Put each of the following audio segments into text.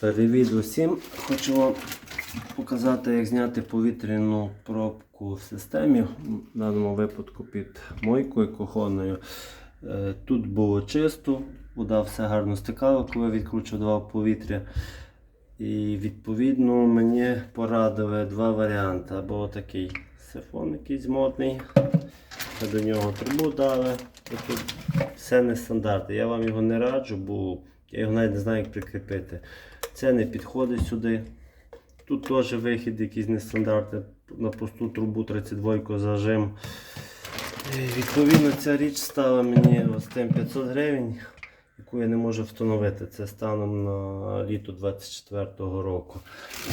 Привіт усім! Хочу вам показати, як зняти повітряну пробку в системі, в даному випадку під мойкою кухонною. Е, Тут було чисто, вода все гарно стикала, коли відкручував повітря. І відповідно мені порадили два варіанти. Або такий сифон якийсь модний, до нього трубу дали. Тобто все не стандарти. Я вам його не раджу, бо я його навіть не знаю, як прикріпити. Це не підходить сюди. Тут теж вихід якийсь нестандартний. На пусту трубу 32 зажим. І, Відповідно, ця річ стала мені ось тим 500 гривень, яку я не можу встановити. Це станом на літо 24-го року.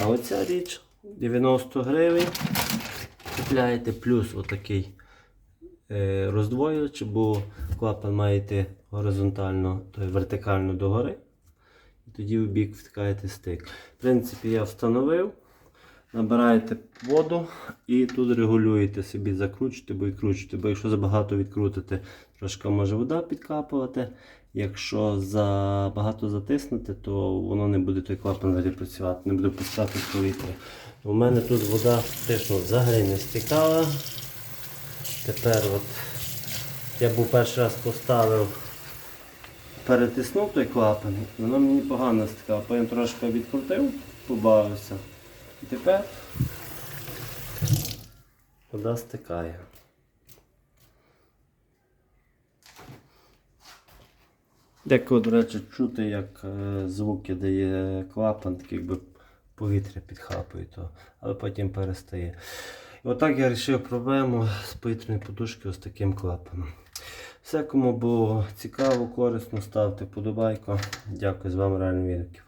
А оця річ 90 гривень. Купляєте плюс отакий е, роздвоювач, бо клапан має йти горизонтально, то вертикально догори. І тоді в бік втикаєте стик. В принципі, я встановив. Набираєте воду і тут регулюєте собі, закручуєте або відкручуєте. Бо якщо забагато відкрутите, трошки може вода підкапувати. Якщо забагато затиснете, то воно не буде той клапан взагалі працювати, не буде пускати повітря. У мене тут вода фактично взагалі не стікала. Тепер от я був перший раз поставив, перетиснув той клапан, воно мені погано стикало. Потім трошки відкрутив, побавився. І тепер вода стикає. Деколи, до речі, чути, як е, звуки дає клапан, так якби повітря підхапує, то, але потім перестає. І отак я вирішив проблему з повітряної подушки ось таким клапаном. Все, кому було цікаво, корисно, ставте подобайку. Дякую з вами реальний відгуків.